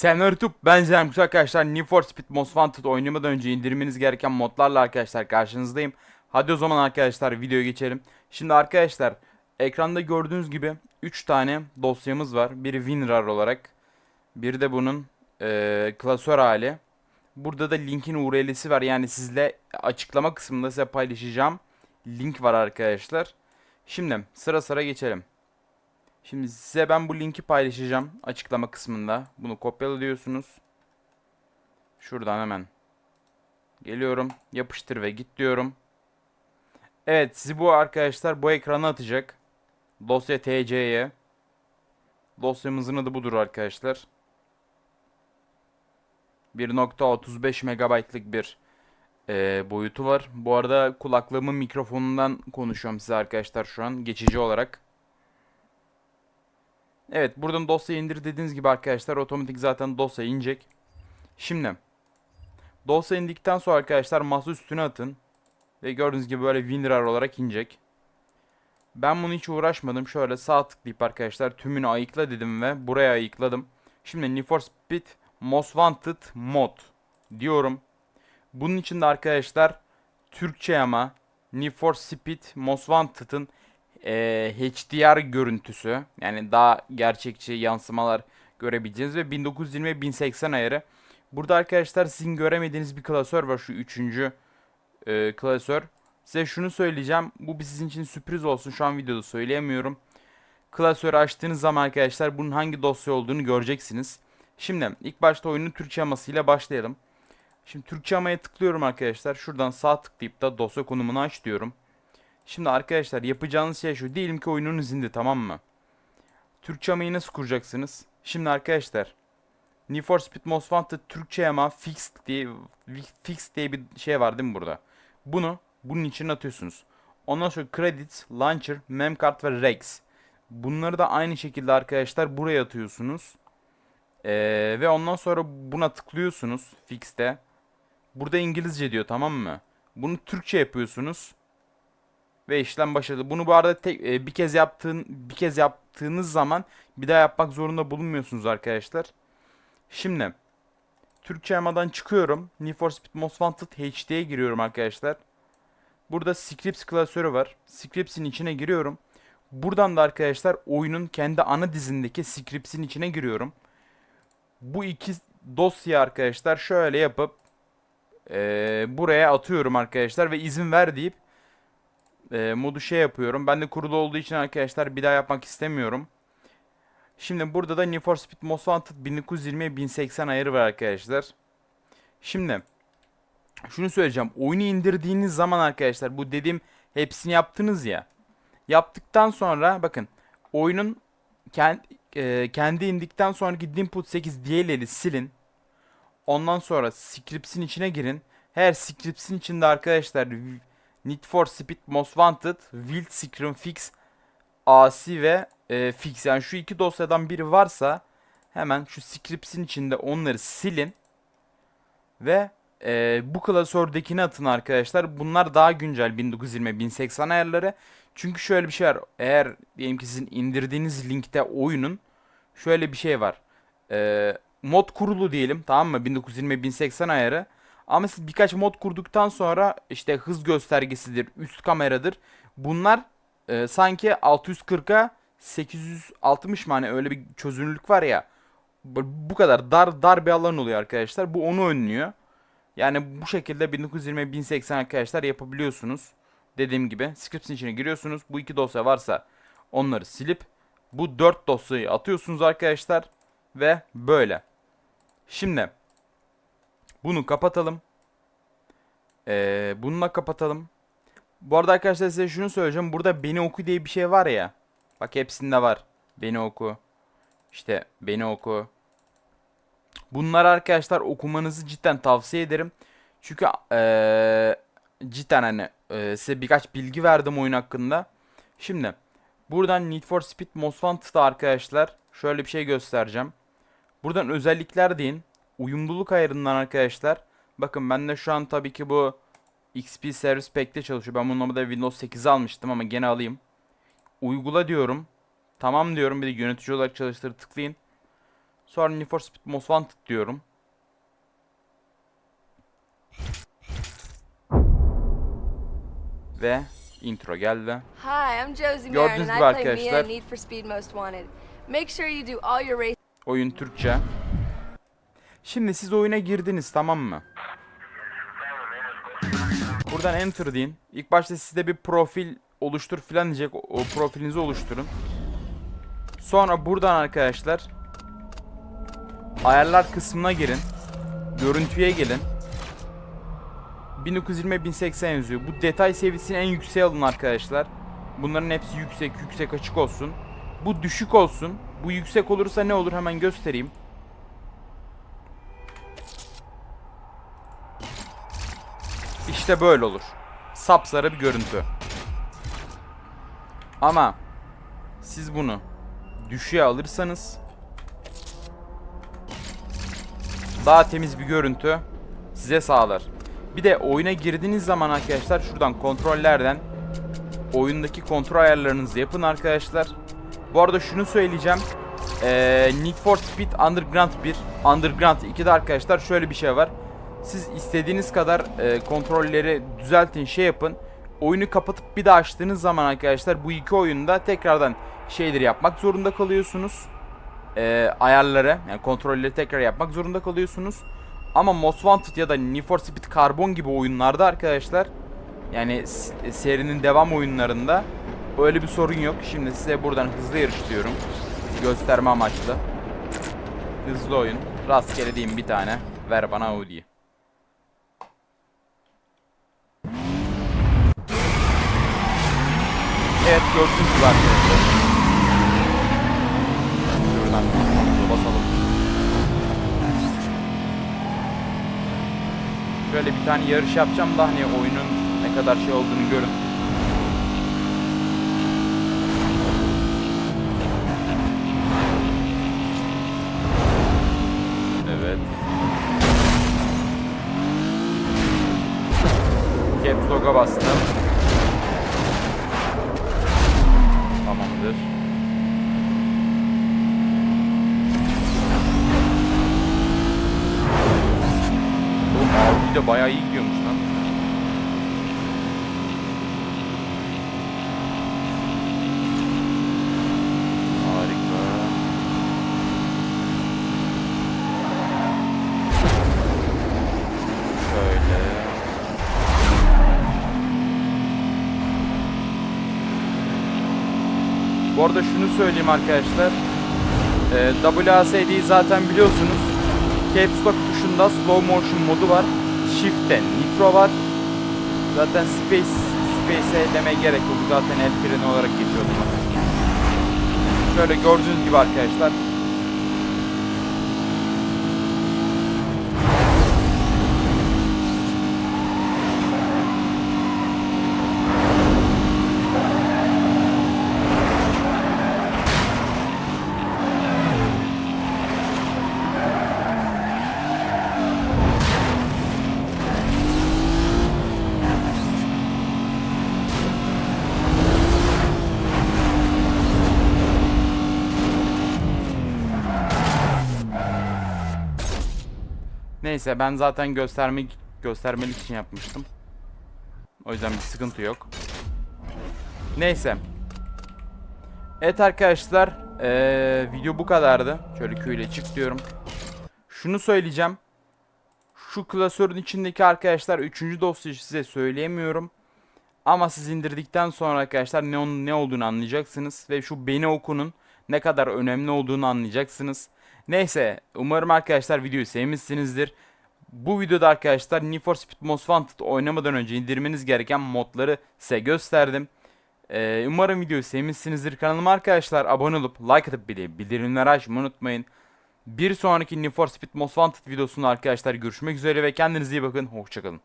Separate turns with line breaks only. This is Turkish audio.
Selamlar YouTube ben Zermkus arkadaşlar Need for Speed Most Wanted oynamadan önce indirmeniz gereken modlarla arkadaşlar karşınızdayım. Hadi o zaman arkadaşlar videoya geçelim. Şimdi arkadaşlar ekranda gördüğünüz gibi 3 tane dosyamız var. Biri WinRAR olarak. Bir de bunun eee, klasör hali. Burada da linkin URL'si var. Yani sizle açıklama kısmında size paylaşacağım link var arkadaşlar. Şimdi sıra sıra geçelim. Şimdi size ben bu linki paylaşacağım açıklama kısmında. Bunu kopyalıyorsunuz. Şuradan hemen geliyorum. Yapıştır ve git diyorum. Evet sizi bu arkadaşlar bu ekrana atacak. Dosya TC'ye. Dosyamızın adı budur arkadaşlar. 1.35 megabaytlık bir eee, boyutu var. Bu arada kulaklığımın mikrofonundan konuşuyorum size arkadaşlar şu an geçici olarak. Evet buradan dosyayı indir dediğiniz gibi arkadaşlar otomatik zaten dosya inecek. Şimdi dosya indikten sonra arkadaşlar masa üstüne atın. Ve gördüğünüz gibi böyle WinRAR olarak inecek. Ben bunu hiç uğraşmadım. Şöyle sağ tıklayıp arkadaşlar tümünü ayıkla dedim ve buraya ayıkladım. Şimdi Need for Speed Most Wanted Mod diyorum. Bunun için de arkadaşlar Türkçe ama Need for Speed Most Wanted'ın eee, HDR görüntüsü yani daha gerçekçi yansımalar görebileceğiniz ve 1920 1080 ayarı. Burada arkadaşlar sizin göremediğiniz bir klasör var şu üçüncü eee, klasör. Size şunu söyleyeceğim. Bu sizin için sürpriz olsun. Şu an videoda söyleyemiyorum. Klasörü açtığınız zaman arkadaşlar bunun hangi dosya olduğunu göreceksiniz. Şimdi ilk başta oyunun Türkçe amasıyla başlayalım. Şimdi Türkçe amaya tıklıyorum arkadaşlar. Şuradan sağ tıklayıp da dosya konumunu aç diyorum. Şimdi arkadaşlar yapacağınız şey şu. Diyelim ki oyununuz indi tamam mı? Türkçe amayı nasıl kuracaksınız? Şimdi arkadaşlar Need for Speed Most Wanted Türkçe ama fixed diye fix diye bir şey var değil mi burada? Bunu bunun içine atıyorsunuz. Ondan sonra Credits, Launcher, Memcard ve Rex. Bunları da aynı şekilde arkadaşlar buraya atıyorsunuz. Ee, ve ondan sonra buna tıklıyorsunuz Fix'te. Burada İngilizce diyor tamam mı? Bunu Türkçe yapıyorsunuz ve işlem başladı. Bunu bu arada tek, e, bir kez yaptığın bir kez yaptığınız zaman bir daha yapmak zorunda bulunmuyorsunuz arkadaşlar. Şimdi Türkçe yamadan çıkıyorum. Need for Speed Most Wanted HD'ye giriyorum arkadaşlar. Burada Scripts klasörü var. Scripts'in içine giriyorum. Buradan da arkadaşlar oyunun kendi ana dizindeki Scripts'in içine giriyorum. Bu iki dosya arkadaşlar şöyle yapıp e, buraya atıyorum arkadaşlar ve izin ver deyip e, modu şey yapıyorum. Ben de kurulu olduğu için arkadaşlar bir daha yapmak istemiyorum. Şimdi burada da Need for Speed Most Wanted 1920 1080 ayarı var arkadaşlar. Şimdi şunu söyleyeceğim. Oyunu indirdiğiniz zaman arkadaşlar bu dediğim hepsini yaptınız ya. Yaptıktan sonra bakın oyunun kendi, kendi indikten sonraki input 8 DLL'i silin. Ondan sonra scripts'in içine girin. Her scripts'in içinde arkadaşlar Need for Speed Most Wanted, Wild Screen Fix, AC ve e, Fix. Yani şu iki dosyadan biri varsa hemen şu scripts'in içinde onları silin. Ve e, bu klasördekini atın arkadaşlar. Bunlar daha güncel 1920 1080 ayarları. Çünkü şöyle bir şey var. Eğer diyelim ki sizin indirdiğiniz linkte oyunun şöyle bir şey var. E, mod kurulu diyelim tamam mı? 1920 1080 ayarı. Ama siz birkaç mod kurduktan sonra işte hız göstergesidir, üst kameradır. Bunlar e, sanki 640'a 860 mı hani öyle bir çözünürlük var ya. Bu kadar dar dar bir alan oluyor arkadaşlar. Bu onu önlüyor. Yani bu şekilde 1920 1080 arkadaşlar yapabiliyorsunuz. Dediğim gibi script'in içine giriyorsunuz. Bu iki dosya varsa onları silip bu 4 dosyayı atıyorsunuz arkadaşlar ve böyle. Şimdi bunu kapatalım. Ee, bununla kapatalım. Bu arada arkadaşlar size şunu söyleyeceğim. Burada beni oku diye bir şey var ya. Bak hepsinde var. Beni oku. İşte beni oku. Bunları arkadaşlar okumanızı cidden tavsiye ederim. Çünkü ee, cidden hani ee, size birkaç bilgi verdim oyun hakkında. Şimdi buradan Need for Speed Most Wanted'da arkadaşlar şöyle bir şey göstereceğim. Buradan özellikler deyin. Uyumluluk ayarından arkadaşlar. Bakın ben de şu an tabii ki bu XP Service Pack'te çalışıyor. Ben bunun da Windows 8 almıştım ama gene alayım. Uygula diyorum. Tamam diyorum. Bir de yönetici olarak çalıştır tıklayın. Sonra Need for Speed Most Wanted diyorum. Ve intro geldi.
Hi, I'm Josie
Gördüğünüz gibi arkadaşlar.
in Need for Speed Most Wanted. Make sure you do all your race
Oyun Türkçe. Şimdi siz oyuna girdiniz tamam mı? Buradan enter deyin. İlk başta size bir profil oluştur filan diyecek. O, profilinizi oluşturun. Sonra buradan arkadaşlar ayarlar kısmına girin. Görüntüye gelin. 1920 1080 yazıyor. Bu detay seviyesini en yükseğe alın arkadaşlar. Bunların hepsi yüksek, yüksek açık olsun. Bu düşük olsun. Bu yüksek olursa ne olur hemen göstereyim. İşte böyle olur. Sapsarı bir görüntü. Ama siz bunu düşüğe alırsanız daha temiz bir görüntü size sağlar. Bir de oyuna girdiğiniz zaman arkadaşlar şuradan kontrollerden oyundaki kontrol ayarlarınızı yapın arkadaşlar. Bu arada şunu söyleyeceğim. Ee, Need for Speed Underground 1, Underground 2'de arkadaşlar şöyle bir şey var. Siz istediğiniz kadar e, kontrolleri düzeltin, şey yapın. Oyunu kapatıp bir daha açtığınız zaman arkadaşlar bu iki oyunda tekrardan şeyleri yapmak zorunda kalıyorsunuz. Ee, ayarları, yani kontrolleri tekrar yapmak zorunda kalıyorsunuz. Ama Most Wanted ya da Need for Speed Carbon gibi oyunlarda arkadaşlar yani serinin devam oyunlarında öyle bir sorun yok. Şimdi size buradan hızlı yarış. Gösterme amaçlı. Hızlı oyun. Rastgele diyeyim bir tane. Ver bana Audi'yi. Evet gördüğünüz gibi arkadaşlar. Şuradan basalım. Şöyle bir tane yarış yapacağım da hani oyunun ne kadar şey olduğunu görün. Evet. Caps Lock'a bastım. Audi de bayağı iyi gidiyormuş lan. Harika. Şöyle. Bu arada şunu söyleyeyim arkadaşlar. Ee, WASD'yi zaten biliyorsunuz. Caps Lock tuşunda slow motion modu var. Shift'te nitro var. Zaten space space'e demeye gerek yok. Zaten el freni olarak geçiyordu. Şöyle gördüğünüz gibi arkadaşlar. Neyse ben zaten göstermek göstermelik için yapmıştım. O yüzden bir sıkıntı yok. Neyse. Evet arkadaşlar, eee, video bu kadardı. Şöyle köyle çık diyorum. Şunu söyleyeceğim. Şu klasörün içindeki arkadaşlar 3. dosyayı size söyleyemiyorum. Ama siz indirdikten sonra arkadaşlar ne, ne olduğunu anlayacaksınız. Ve şu beni okunun ne kadar önemli olduğunu anlayacaksınız. Neyse umarım arkadaşlar videoyu sevmişsinizdir. Bu videoda arkadaşlar Need for Speed Most Wanted oynamadan önce indirmeniz gereken modları size gösterdim. Ee, umarım videoyu sevmişsinizdir. Kanalıma arkadaşlar abone olup like atıp bile bildirimleri açmayı unutmayın. Bir sonraki Need for Speed Most Wanted videosunda arkadaşlar görüşmek üzere ve kendinize iyi bakın. Hoşçakalın.